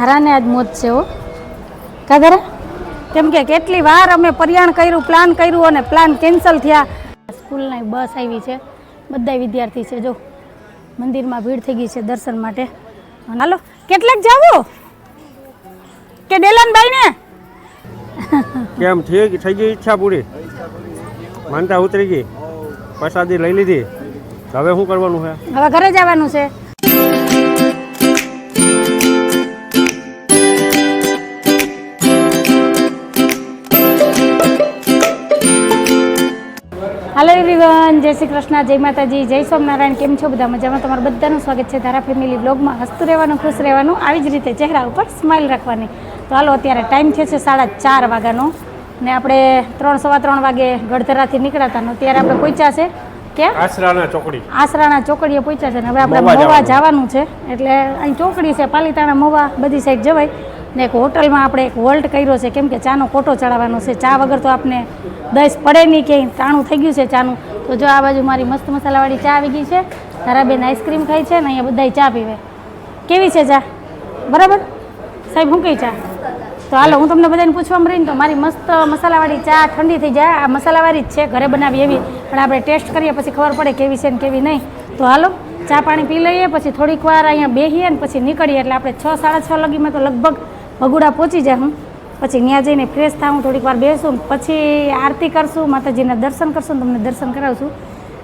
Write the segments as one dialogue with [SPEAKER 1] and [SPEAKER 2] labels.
[SPEAKER 1] ધારાને આજ મોજ છે હો. કા ધારા? કેમ કે કેટલી વાર અમે પરિયાણ કર્યું પ્લાન કર્યું અને પ્લાન કેન્સલ થયા. સ્કૂલની બસ આવી છે. બધા વિદ્યાર્થી છે જો. મંદિરમાં ભીડ થઈ ગઈ છે દર્શન માટે. હાલો કેટલાક જાવો કે ડેલનભાઈ ને
[SPEAKER 2] કેમ ઠીક? થઈ ગઈ ઈચ્છા પૂરી? માનતા ઉતરી ગઈ. પ્રસાદી લઈ લીધી. હવે શું કરવાનું છે?
[SPEAKER 1] હવે ઘરે જવાનું છે. હાલો એવરીવન જય શ્રી કૃષ્ણ જય માતાજી જય સ્વામિનારાયણ કેમ છો બધા મજામાં? તમારું બધાનું સ્વાગત છે ધારા ફેમિલી બ્લોગમાં હસતું રહેવાનું ખુશ રહેવાનું આવી જ રીતે ચહેરા ઉપર સ્માઇલ રાખવાની. તો હાલો અત્યારે ટાઈમ થયો છે સાડા ચાર વાગ્યાનો ને આપણે ત્રણ સવા ત્રણ વાગે ગઢધરાથી નીકળ્યા હતા ત્યારે આપણે પહોંચ્યા છે ક્યાં
[SPEAKER 2] આશરાના ચોકડી.
[SPEAKER 1] આસરાના ચોકડીએ પહોંચ્યા છે ને હવે આપણે
[SPEAKER 2] જવાનું.
[SPEAKER 1] જવાનું છે. એટલે અહીં ચોકડી છે પાલીતાણા મોવા બધી સાઈડ જવાય. ને એક હોટલમાં આપણે એક વોલ્ટ કર્યો છે. કેમ કે ચાનો કોટો ચડાવવાનો છે. ચા વગર તો આપને દસ પડે નહીં કે તાણું થઈ ગયું છે ચાનું. તો જો આ બાજુ મારી મસ્ત મસાલાવાળી ચા આવી ગઈ છે. ધારાબેન આઈસ્ક્રીમ ખાય છે ને અહીંયા બધાય ચા પીવે. કેવી છે ચા? બરાબર? સાહેબ, હું કઈ ચા? તો હાલો, હું તમને બધાને પૂછવા રહીને તો મારી મસ્ત મસાલાવાળી ચા ઠંડી થઈ જાય. આ મસાલાવાળી જ છે, ઘરે બનાવી એવી. પણ આપણે ટેસ્ટ કરીએ, પછી ખબર પડે કેવી છે ને કેવી નહીં. તો હાલો, ચા પાણી પી લઈએ, પછી થોડીક વાર અહીંયા બેહીએ ને પછી નીકળીએ. એટલે આપણે છ, સાડા છ લગીમાં તો લગભગ ભગુડા પહોંચી જાય હું. પછી ત્યાં જઈને ફ્રેશ થાઉં થોડીક વાર બેસું પછી આરતી કરશું માતાજીના દર્શન કરશું તમને દર્શન કરાવશું.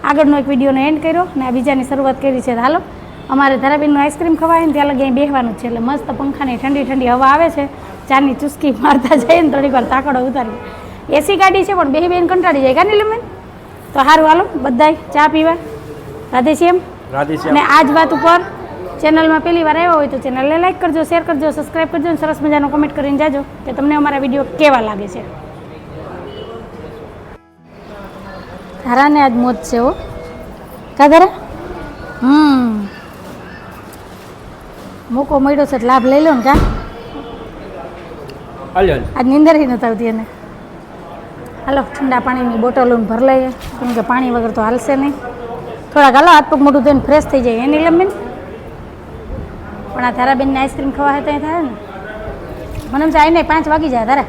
[SPEAKER 1] આગળનો એક વિડીયોનો એન્ડ કર્યો ને આ બીજાની શરૂઆત કરી છે. હાલો અમારે ધારાબીનનું આઈસ્ક્રીમ ખવાય ને ત્યાં લગી અહીં બેહવાનું છે. એટલે મસ્ત પંખાની ઠંડી ઠંડી હવા આવે છે. ચાની ચુસ્કી મારતા જઈએ ને થોડીક વાર તાકડો ઉતારી એસી ગાડી છે પણ બે બેન કંટાળી જાય. કાને લમેન તો સારું હાલો બધાય ચા પીવા. રાધે શ્યામ.
[SPEAKER 2] એમ
[SPEAKER 1] અને આ જ વાત ઉપર ચેનલમાં પહેલી વાર આવ્યા હોય તો ચેનલને લાઈક કરજો શેર કરજો સબસ્ક્રાઈબ કરજો અને સરસ મજાનો કમેન્ટ કરીને જાજો કે તમને અમારા વીડિયો કેવા લાગે છે. ધારાને આજ મોજ છે હો. કા ધારા? હમ. મોકો મળ્યો છે લાભ લઈ લો ને કા? આજ નીંદર નથી આવતી એને. હાલો ઠંડા પાણીની બોટલો ભર લઈએ. કેમ કે પાણી વગર તો હાલશે નહીં. થોડાક હાલો હાથ પગ મોટું થઈને ફ્રેશ થઈ જાય. એની લંબેન પણ આ તારાબેનને આઈસ્ક્રીમ ખવા હોય ત્યાં થાય ને? મને એમ છે આઈને પાંચ વાગી જાય તારા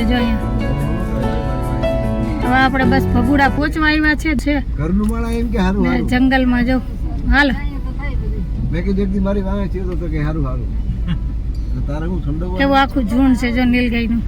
[SPEAKER 1] છે જો અહીંયા. હવે આપણે બસ ભગુડા પહોંચવા આવ્યા છે છે.
[SPEAKER 3] ઘરનું માળા એમ કે હારું
[SPEAKER 1] ને
[SPEAKER 3] હારું.
[SPEAKER 1] જંગલમાં જો. હાલ.
[SPEAKER 3] મેં કીધું એકદી મારી વાંહે છે તો કે હારું હારું. તારે હું ઠંડો
[SPEAKER 1] એવું આખું ઝૂંડ છે જો નીલગાયનું.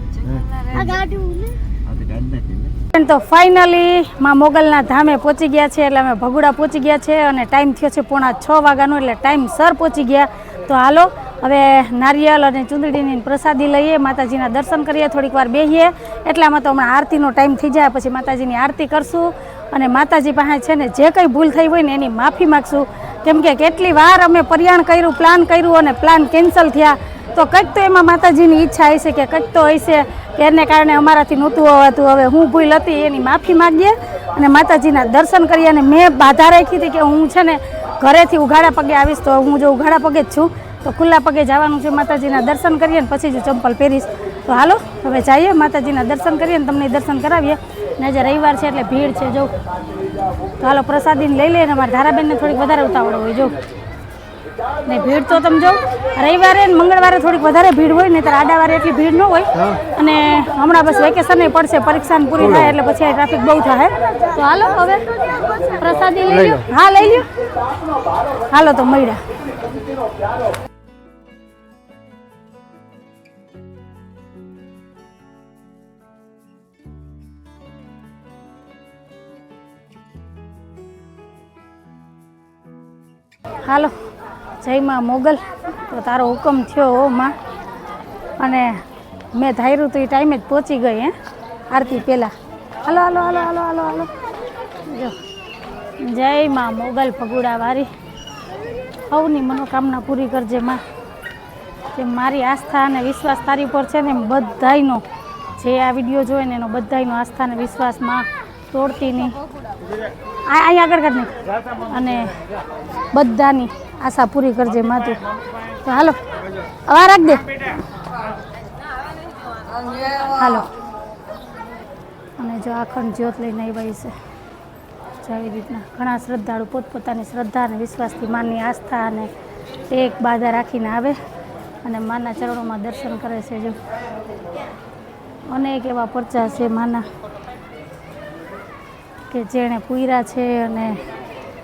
[SPEAKER 3] આ તો ગાડ નાખી
[SPEAKER 1] તો ફાઇનલી માં મોગલના ધામે પહોંચી ગયા છે એટલે અમે ભગુડા પહોંચી ગયા છે અને ટાઈમ થયો છે પોણા છ વાગ્યાનો એટલે ટાઈમ સર પહોંચી ગયા. તો હાલો હવે નારિયેલ અને ચૂંદડીની પ્રસાદી લઈએ, માતાજીના દર્શન કરીએ, થોડીક વાર બેસીએ એટલામાં તો હમણાં આરતીનો ટાઈમ થઈ જાય, પછી માતાજીની આરતી કરશું અને માતાજી પાસે છે ને જે કંઈ ભૂલ થઈ હોય ને એની માફી માગશું. કેમ કે કેટલી વાર અમે પરિયાણ કર્યું પ્લાન કર્યું અને પ્લાન કેન્સલ થયા. તો કંઈક તો એમાં માતાજીની ઈચ્છા હશે કે કંઈક તો હશે કે એને કારણે અમારાથી નહોતું હોવાતું. હવે હું ભૂલ હતી, એની માફી માગીએ અને માતાજીના દર્શન કરીએ. અને મેં બાધા રાખી હતી કે હું છે ને ઘરેથી ઉઘાડા પગે આવીશ તો હું જો ઉઘાડા પગે જ છું. તો ખુલ્લા પગે જવાનું છે માતાજીના દર્શન કરીએ ને પછી જ ચંપલ પહેરીશ. તો હાલો હવે જઈએ માતાજીના દર્શન કરીએ ને તમને દર્શન કરાવીએ. ને આજે રવિવાર છે એટલે ભીડ છે જો. તો હાલો પ્રસાદીને લઈ લઈએ ને અમારા ધારાબેનને થોડીક વધારે ઉતાવળ હોય જો. ને ભીડ તો તમે જો રવિવારે ને મંગળવારે થોડીક વધારે ભીડ હોય ને ત્યારે આડાવારે એટલી ભીડ ન હોય. અને હમણાં બસ વેકેશન પડશે પરીક્ષા પૂરી થાય એટલે પછી ટ્રાફિક બહુ થાય. તો હાલો હવે પ્રસાદી લઈ લો હા લઈ લ્યો. હાલો તો મળ્યા. હાલો, જય માં મોગલ. તો તારો હુકમ થયો હો માં. અને મેં ધાર્યું તો એ ટાઈમે જ પહોંચી ગઈ, હે? આરતી પહેલાં. હાલો હાલો હાલો હાલો હાલો હાલો. જો. જય માં મોગલ ફગુડા વારી. સૌની મનોકામના પૂરી કરજે માં. કે મારી આસ્થા અને વિશ્વાસ તારી ઉપર છે ને બધાયનો. જે આ વીડિયો જોવે ને એનો બધાયનો આસ્થા અને વિશ્વાસમાં તોડતી નહીં. આ અહીં આગળ કાઢ અને બધાની આશા પૂરી કરજે માતું તો હાલો અવા રાખ દે. હાલો. અને જો આખંડ જ્યોત લઈને આવ્યા છે. જો આવી રીતના ઘણા શ્રદ્ધાળુ પોતપોતાની શ્રદ્ધા અને વિશ્વાસથી માની આસ્થા અને ટેક બાધા રાખીને આવે અને માના ચરણોમાં દર્શન કરે છે જો. અનેક એવા પરચા છે માના. કે જેણે પૂર્યા છે અને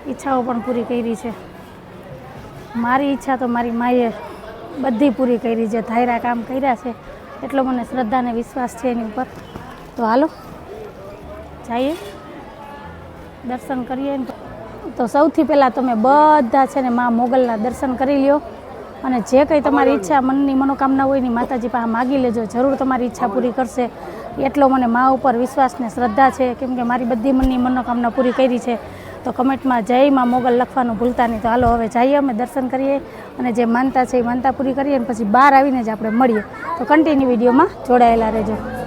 [SPEAKER 1] ઈચ્છાઓ પણ પૂરી કરી છે. મારી ઈચ્છા તો મારી માએ બધી પૂરી કરી છે ધાયરા કામ કર્યા છે એટલો મને શ્રદ્ધા અને વિશ્વાસ છે એની ઉપર. તો હાલો જઈએ. દર્શન કરીએ. તો સૌથી પહેલાં તમે બધા છે ને મા મોગલના દર્શન કરી લ્યો. અને જે કંઈ તમારી ઈચ્છા મનની મનોકામના હોય એની માતાજી પાસે માગી લેજો. જરૂર તમારી ઈચ્છા પૂરી કરશે. એટલો મને મા ઉપર વિશ્વાસ ને શ્રદ્ધા છે. કેમ કે મારી બધી મનની મનોકામના પૂરી કરી છે. તો કમેન્ટમાં જય માં મોગલ લખવાનું ભૂલતા નહીં. તો હાલો હવે જઈએ અમે, દર્શન કરીએ. અને જે માનતા છે એ માનતા પૂરી કરીએ અને પછી બહાર આવીને જ આપણે મળીએ. તો કન્ટિન્યુ વિડીયોમાં જોડાયેલા રહેજો.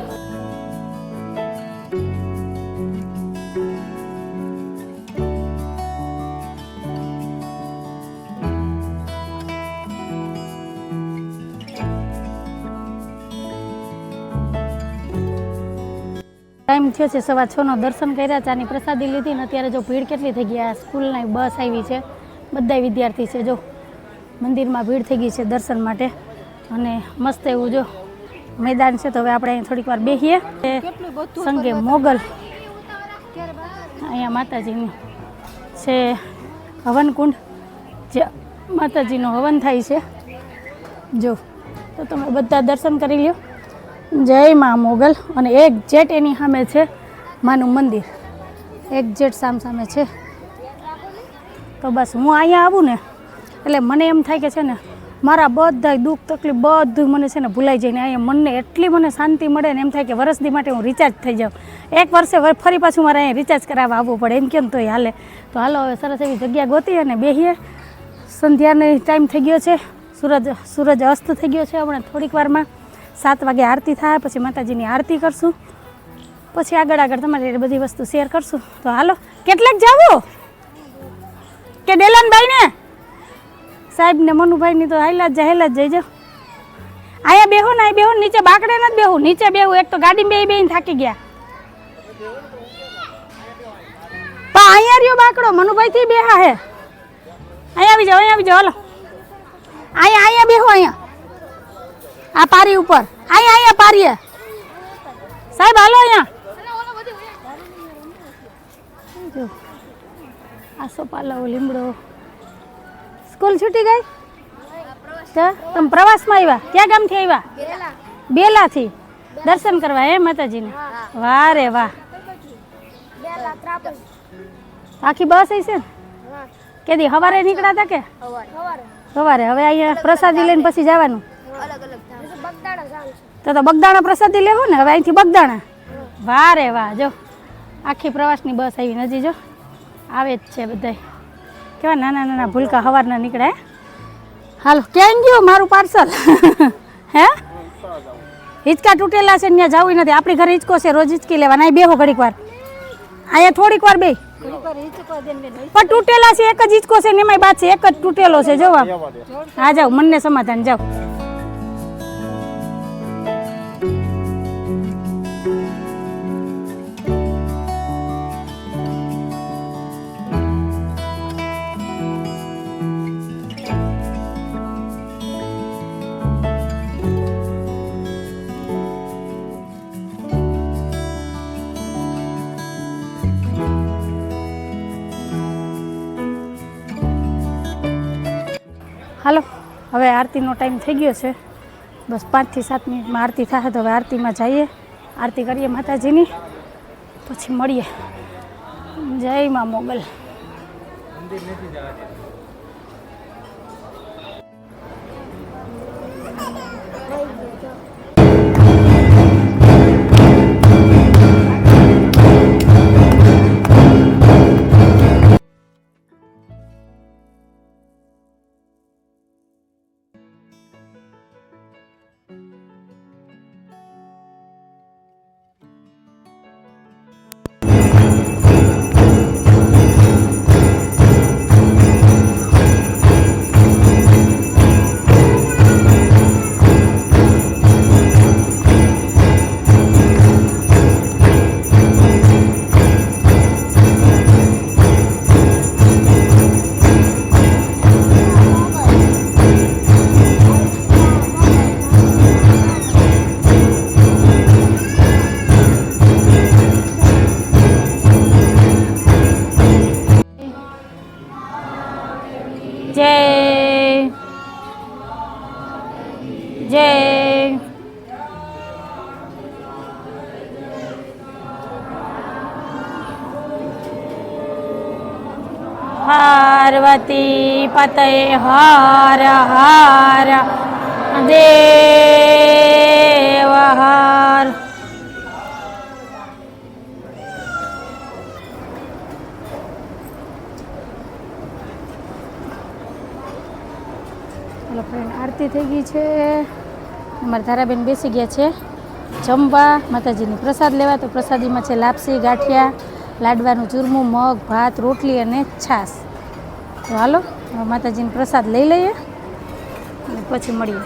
[SPEAKER 1] ટાઈમ થયો છે. સવા છનો દર્શન કર્યા ચાની પ્રસાદી લીધી ને અત્યારે જો ભીડ કેટલી થઈ ગઈ આ સ્કૂલની બસ આવી છે. બધા વિદ્યાર્થી છે જો. મંદિરમાં ભીડ થઈ ગઈ છે દર્શન માટે. અને મસ્ત એવું જો મેદાન છે તો હવે આપણે અહીં થોડીક વાર બેસીએ સંગે મોગલ. અહીંયા માતાજીનું છે હવનકુંડ. જે માતાજીનો હવન થાય છે. જો તો તમે બધા દર્શન કરી લ્યો. જય મા મોગલ. અને એક જેટ એની સામે છે, માનું મંદિર. એક જેટ સામ સામે છે. તો બસ હું અહીંયા આવું ને, એટલે મને એમ થાય કે છે ને, મારા બધા દુઃખ તકલીફ બધું મને છે ને ભૂલાઈ જાય ને અહીંયા મનને એટલી મને શાંતિ મળે ને એમ થાય કે વરસદી માટે હું રિચાર્જ થઈ જાઉં. એક વર્ષે ફરી પાછું મારે અહીંયા રિચાર્જ કરાવવા આવવું પડે. એમ કેમ તોય હાલે. તો હાલો, હવે સરસ એવી જગ્યા ગોતી અને બેસીએ સંધ્યાનો ટાઈમ થઈ ગયો છે. સૂરજ સૂરજ અસ્ત થઈ ગયો છે હમણાં થોડીક વારમાં. સાત વાગે આરતી થાય, પછી માતાજીની આરતી કરશું. પછી આગળ આગળ તમારી બધી વસ્તુ શેર કરશું. તો હાલો, કેટલાક જાવો કે ડેલનભાઈને? સાહેબ ને મનુભાઈ ની તો હાઈલા જ હેલા જ જઈજો. અહીંયા બેહો ને અહીં બેહો નીચે બાકડે નથી બેહું નીચે બેહું એક તો ગાડી બે બેહીને થાકી ગયા. પણ અહીંયા રહ્યો બાકડો મનુભાઈ થી બેહા હે. અહીંયા આવી જાઓ, અહીંયા આવી જાઓ, હાલો. અહીંયા અહીંયા બેહો અહીંયા. આ પારી ઉપર. અહીંયા અહીંયા પારીએ. સાહેબ હાલો અહીંયા. જો આસો પાલવ લીમડો. સ્કૂલ છૂટી ગઈ? તો તમે પ્રવાસમાં આવ્યા? ક્યાં ગામથી આવ્યા? બેલાથી. દર્શન કરવા હે માતાજીને? વાહ રે વાહ. આખી બસ હશે ને? કેદી સવારે નીકળ્યા હતા કે સવારે હવે અહીંયા પ્રસાદી લઈને પછી જવાનું. તો તો બગદાણા પ્રસાદી લેવો ને, હવે અહીંથી બગદાણા. વાહ રે વાહ, જો. આખી પ્રવાસની બસ આવી નજી જો. આવે જ છે બધાય. કેવા નાના નાના ભૂલકા સવારના નીકળે? હાલો, ક્યાં ગયું મારું પાર્સલ? હે? હિંચકા તૂટેલા છે ને ત્યાં જવું નથી. આપણી ઘરે હિંચકો છે, રોજ હિંચકી લેવાના. અહીં બેહો ઘડીક વાર. અહીંયા થોડીક વાર બે પણ તૂટેલા છે, એક જ હિંચકો છે ને એમાંય બાદ છે. એક જ તૂટેલો છે, જોવા. આ જાઓ, મનને સમાધાન, જાઓ. હવે આરતીનો ટાઈમ થઈ ગયો છે. બસ પાંચથી સાત મિનિટમાં આરતી થશે તો હવે આરતીમાં જઈએ. આરતી કરીએ માતાજીની. પછી મળીએ. જય મા મોગલ. જય. પાર્વતી પતય હાર હાર દેવ હાર. આરતી થઈ ગઈ છે. અમારા ધારાબેન બેસી ગયા છે. જમવા માતાજીની પ્રસાદ લેવા તો પ્રસાદીમાં છે લાપસી ગાંઠિયા લાડવાનું ચૂરમું મગ ભાત રોટલી અને છાશ. તો હાલો માતાજીનો પ્રસાદ લઈ લઈએ અને પછી મળીએ.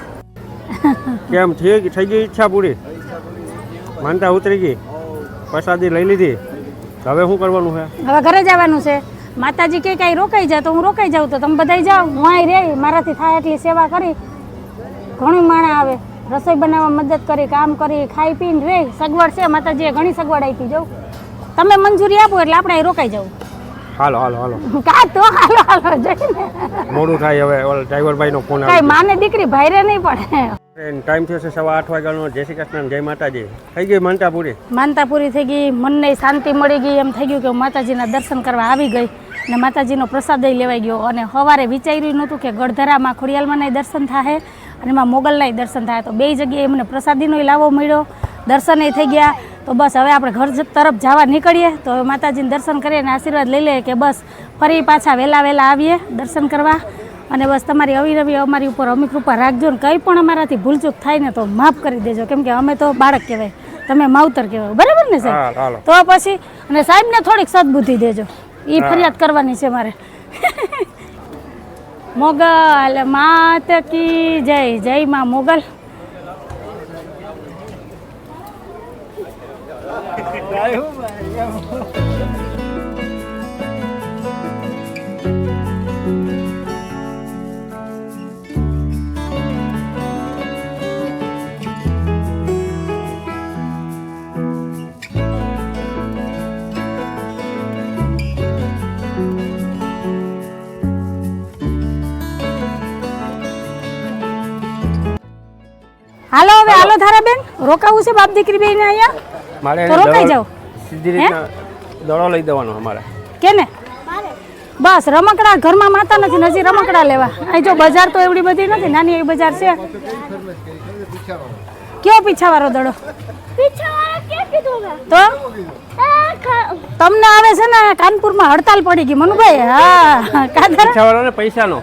[SPEAKER 2] કેમ ઠીક થઈ ગઈ ઈચ્છા પૂરી? માનતા ઉતરી ગઈ? પ્રસાદી લઈ લીધી? હવે શું કરવાનું છે?
[SPEAKER 1] હવે ઘરે જવાનું છે. માતાજી કે કાંઈ રોકાઈ જાય તો હું રોકાઈ જાઉં તો તમે બધા જાઓ. હું અહીં રહી મારાથી થાય એટલી સેવા કરી. ઘણું માણા આવે. રસોઈ બનાવવા મદદ કરી કામ કરી ખાઈ પીને રે સગવડ છે માતાજીએ ઘણી સગવડ આપી જાઉં તમે મંજૂરી આપો એટલે આપણે રોકાઈ જવું
[SPEAKER 2] હાલો હાલો હાલો.
[SPEAKER 1] કા તો હાલો હાલો જઈને.
[SPEAKER 2] મોડું થાય હવે ઓલા ડ્રાઈવરભાઈનો ફોન
[SPEAKER 1] કાંઈ
[SPEAKER 2] આવે.
[SPEAKER 1] માને દીકરી ભાઈરે નહીં પડે.
[SPEAKER 2] ટાઈમ થયો છે સવા આઠ વાગ્યાનો જય શ્રી કૃષ્ણ જય માતાજી. થઈ ગઈ માનતા પૂરી
[SPEAKER 1] માનતા પૂરી થઈ ગઈ મનને શાંતિ મળી ગઈ એમ થઈ ગયું કે માતાજીના દર્શન કરવા આવી ગઈ ને માતાજીનો પ્રસાદ લેવાઈ ગયો અને સવારે વિચાર્યું નહોતું કે ગઢધરામાં ખોડિયાલમાં દર્શન થાય અને એમાં મોગલના દર્શન થાય તો બે જગ્યાએ મને પ્રસાદીનો લાવો મળ્યો. દર્શને થઈ ગયા. તો બસ હવે આપણે ઘર તરફ જવા નીકળીએ. તો હવે માતાજીને દર્શન કરીએ અને આશીર્વાદ લઈ લઈએ કે બસ ફરી પાછા વહેલા વહેલા આવીએ દર્શન કરવા. અને બસ તમારી અવિરવી અમારી ઉપર અમી કૃપા રાખજો ને કંઈ પણ અમારાથી ભૂલચૂક થાય ને તો માફ કરી દેજો. કેમ કે અમે તો બાળક કહેવાય. તમે માવતર કહેવાય. બરાબર ને સાહેબ? તો પછી અને સાહેબને થોડીક સદબુદ્ધિ દેજો. એ ફરિયાદ કરવાની છે મારે. મોગલ માત કી જય જય માં મોગલ. હાલો હાલો ધારાબેન રોકાવું છે બાપ દીકરી બેન અહીંયા?
[SPEAKER 2] મારે
[SPEAKER 1] તો રોકાઈ
[SPEAKER 2] જાવ
[SPEAKER 1] જાઓ.
[SPEAKER 2] સીધી રીતના દડો લઈ દેવાનો અમારે.
[SPEAKER 1] કેને? બસ રમકડા ઘરમાં માતા નથી હજી રમકડા લેવા. અહીં જો બજાર તો એવડી બધી નથી નાની એવી બજાર છે. કયો પીછાવાળો દડો તો? તમને આવે છે ને કાનપુરમાં હડતાલ પડી ગઈ મનુભાઈ. હા કાદર
[SPEAKER 2] પૈસાનો.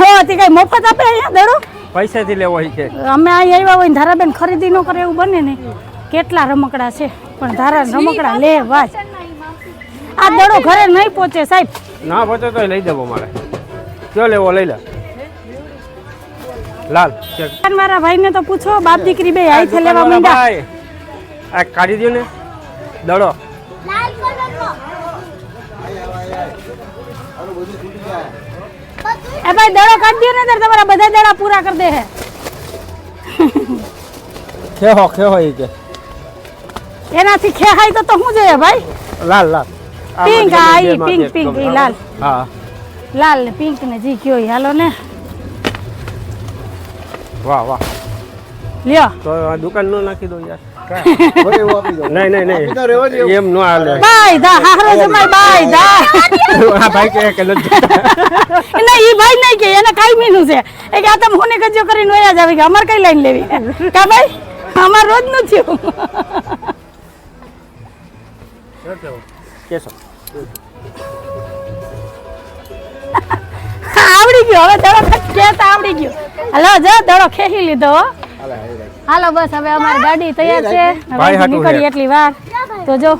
[SPEAKER 1] હો તે કઈ મફત આપે અહીંયા દડો
[SPEAKER 2] પૈસાથી લેવો હોય છે
[SPEAKER 1] અમે અહીં આવ્યા હોય ને ધારાબેન ખરીદી ન કરે એવું બને ને. કેટલા રમકડા છે. પણ ધારા રમકડા લે વાત આ દડો ઘરે નહીં પહોંચે સાહેબ.
[SPEAKER 2] ના પહોંચે તો લઈ દેવો મારે. કયો લેવો લઈ લે. લાલ
[SPEAKER 1] મારા ભાઈને તો પૂછો બાપ દીકરી બે આઈથે લેવા માંડ્યા.
[SPEAKER 2] ભાઈ આ કાઢી દો ને. દડો.
[SPEAKER 1] એ ભાઈ દડો કાઢ દે ને તાર તમારા બધા દડા પૂરા કરી દે હે.
[SPEAKER 2] ખેહો ખેહો એ કે.
[SPEAKER 1] એનાથી ખેહાય તો તો શું જોઈએ ભાઈ?
[SPEAKER 2] લાલ લાલ.
[SPEAKER 1] પિંક આ ઈ પિંક પિંક ઈ લાલ.
[SPEAKER 2] હા.
[SPEAKER 1] લાલ ને પિંક ને જી કયો ઈ હાલો ને.
[SPEAKER 2] વાહ વાહ.
[SPEAKER 1] લ્યો.
[SPEAKER 2] તો દુકાન નો નાખી દો યાર. નહીં. નહીં
[SPEAKER 3] આપી દો, રહેવા દો
[SPEAKER 2] નહીં. એમ નો હાલે.
[SPEAKER 1] બાય દા હારો જમાય બાય દા.
[SPEAKER 2] આ ભાઈ કે કે
[SPEAKER 1] ના ઈ ભાઈ નહીં કે એને કાઈ મીનું છે. એ કે આ તમે હોને ગજો કરીને વયા જાવી કે અમાર કઈ લાઈન લેવી. કા ભાઈ? અમાર રોજનું થયું. આવડી ગયો હવે દડો કેતા આવડી ગયો. હલો જો દડો ખેહી લીધો હો. હાલો બસ હવે અમારી ગાડી તૈયાર છે. હવે નીકળી એટલી વાર. તો જો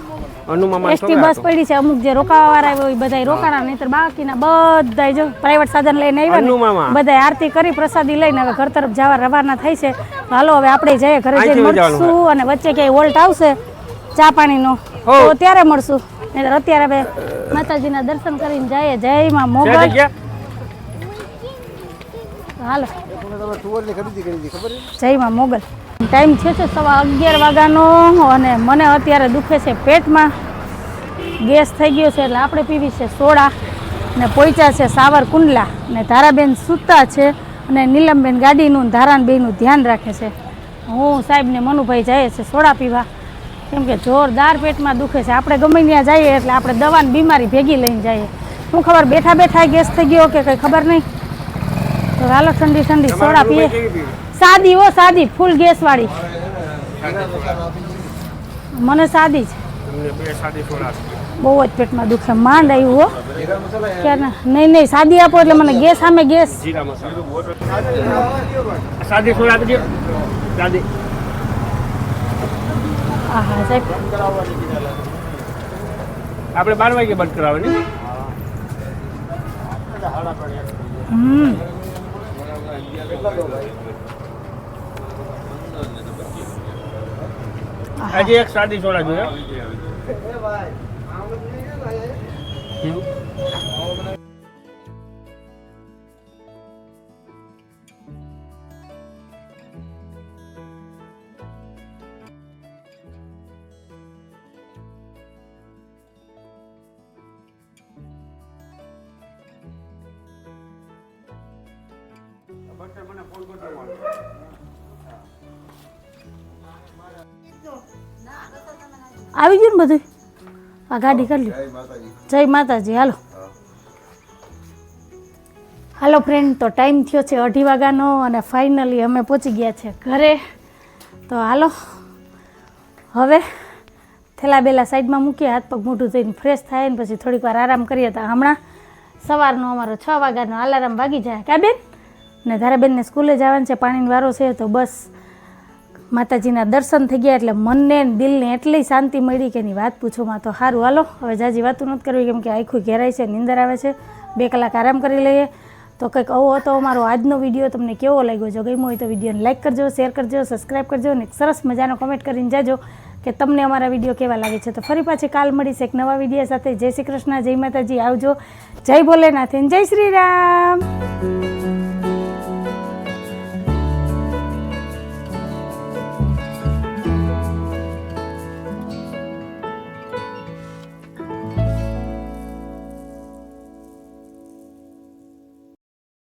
[SPEAKER 1] એસટી બસ પડી છે અમુક જે રોકાવા વાળા હોય બધા રોકાણા નહીતર બાકીના બધા જો પ્રાઇવેટ સાધન લઈને આવ્યા બધા આરતી કરી પ્રસાદી લઈને હવે ઘર તરફ જવા રવાના થાય છે. હાલો હવે આપણે જઈએ ઘરે જઈને મળશું અને વચ્ચે ક્યાંય વોલ્ટ આવશે ચા પાણીનો. તો ત્યારે મળશું. નહીંતર અત્યારે હવે માતાજીના દર્શન કરીને જઈએ. જય માં મોગલ. હાલો.
[SPEAKER 3] તમે તુવરની ખરીદી કરી ખબર છે?
[SPEAKER 1] જય માં મોગલ. ટાઈમ છે છે સવા અગિયાર વાગ્યાનો અને મને અત્યારે દુખે છે પેટમાં. ગેસ થઈ ગયો છે એટલે આપણે પીવી છે સોડા ને પોઈચા છે સાવર કુંડલા ને ધારાબેન સૂતા છે અને નીલમબેન ગાડીનું ધારાનબેનનું ધ્યાન રાખે છે. હું સાહેબ ને મનુભાઈ જઈએ છે સોડા પીવા. કેમ કે જોરદાર પેટમાં દુખે છે. આપણે ગમે ત્યાં જઈએ એટલે આપણે દવાની બીમારી ભેગી લઈને જઈએ. શું ખબર બેઠા બેઠા ગેસ થઈ ગયો કે કંઈ ખબર નહીં? હાલો ઠંડી ઠંડી સોડા પીએ. સાદી હો સાદી ફૂલ ગેસ વાળી. મને સાદી જ
[SPEAKER 2] સોડા
[SPEAKER 1] બહુ જ પેટમાં દુખે માંડ આવ્યું હો. ક્યારે નહીં નહીં સાદી આપો એટલે મને ગેસ સામે ગેસ.
[SPEAKER 2] સાદી સોડા આપી સાદી.
[SPEAKER 1] હા સાહેબ.
[SPEAKER 2] આપણે બાર વાગે બંધ કરાવવાની.
[SPEAKER 1] હમ.
[SPEAKER 2] હજી એક સાદી સોડા જોઈએ.
[SPEAKER 1] આવી ગયું ને બધું આ ગાડી કરી લ્યો. જય માતાજી. હાલો. હાલો ફ્રેન્ડ તો ટાઈમ થયો છે અઢી વાગ્યાનો અને ફાઇનલી અમે પહોંચી ગયા છે ઘરે. તો હાલો. હવે થેલા બેલા સાઈડમાં મૂકીએ હાથ પગ મોઢું થઈને ફ્રેશ થાય ને પછી થોડીક વાર આરામ કરીએ તો હમણાં સવારનો અમારો છ વાગ્યાનો અલાર્મ વાગી જાય. કા બેન? ને ધારાબેનને સ્કૂલે જવાનું છે પાણીનો વારો છે તો બસ માતાજીના દર્શન થઈ ગયા એટલે મનને દિલને એટલી શાંતિ મળી કે એની વાત પૂછોમાં તો સારું હાલો. હવે જાજી વાતું નથી કરવી કેમ કે આખું ઘેરાય છે, નીંદર આવે છે. બે કલાક આરામ કરી લઈએ. તો કંઈક આવો હતો અમારો આજનો વીડિયો, તમને કેવો લાગ્યો? જો ગમ્યો હોય તો વિડીયોને લાઇક કરજો શેર કરજો સબસ્ક્રાઈબ કરજો અને એક સરસ મજાનો કોમેન્ટ કરીને જાજો કે તમને અમારા વીડિયો કેવા લાગે છે. તો ફરી પાછી કાલ મળીશ એક નવા વીડિયો સાથે. જય શ્રી કૃષ્ણ, જય માતાજી. આવજો. જય ભોલેનાથ જય શ્રી રામ.